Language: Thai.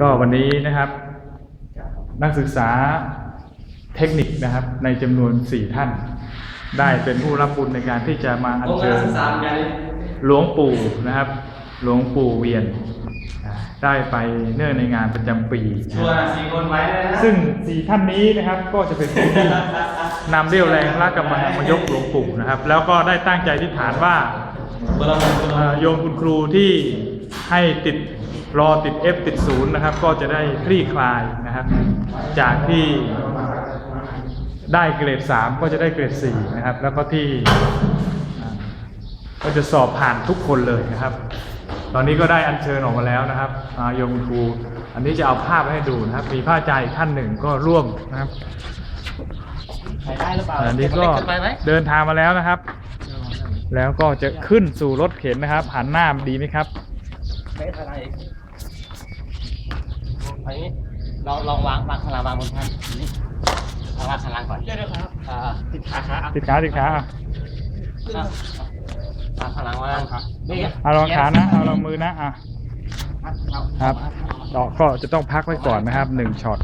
ก็วันนี้นะครับนักศึกษาเทคนิคนะครับ ในจำนวน 4 ท่าน ได้เป็นผู้รับบุญในการที่จะมาอัญเชิญหลวงปู่นะครับ หลวงปู่เวียนอ่าได้ไปเนื่องในงานประจำปีนะชัวร์สี่คนไว้เลยนะซึ่งสี่ท่านนี้นะครับก็จะเป็นผู้ที่นำเรี่ยวแรงพระกำลังมายกหลวงปู่นะครับ แล้วก็ได้ตั้งใจที่ฐานว่าเบอร์ละหนึ่งเอ่อโยมคุณครูที่ให้ติด รอติด F ติดศูนย์นะครับ ก็จะได้คลี่คลายนะครับ จากที่ได้เกรด 3 ก็จะได้เกรด4นะครับ แล้วก็ที่อ่าก็จะสอบผ่านทุกคนเลยนะครับ ตอนนี้ก็ได้อัญเชิญออกมาแล้วนะครับอ่าโยมคุณครู อันนี้จะเอาภาพให้ดูนะครับ มีพระอาจารย์อีกท่านหนึ่งก็ร่วมนะครับถ่ายได้หรือเปล่าอันนี้ก็เล็เนไปไหมเดินทางมาแล้วนะครับ แล้วก็จะขึ้นสู่รถเข็นนะครับหันหน้ามาดีไหมครับ ไม่เท่าไหร่อันนี้ลองลองวางวางพลังวางบนแท่นนี่เอาวางพลังก่อนเดี๋ยวครับอ่าติดขาขาติดขาติดขาอะอะวางพลังวางนี่เอาลองขานะเอาลองมือนะอะครับต่อก็จะต้องพักไว้ก่อนนะครับหนึ่งช็อต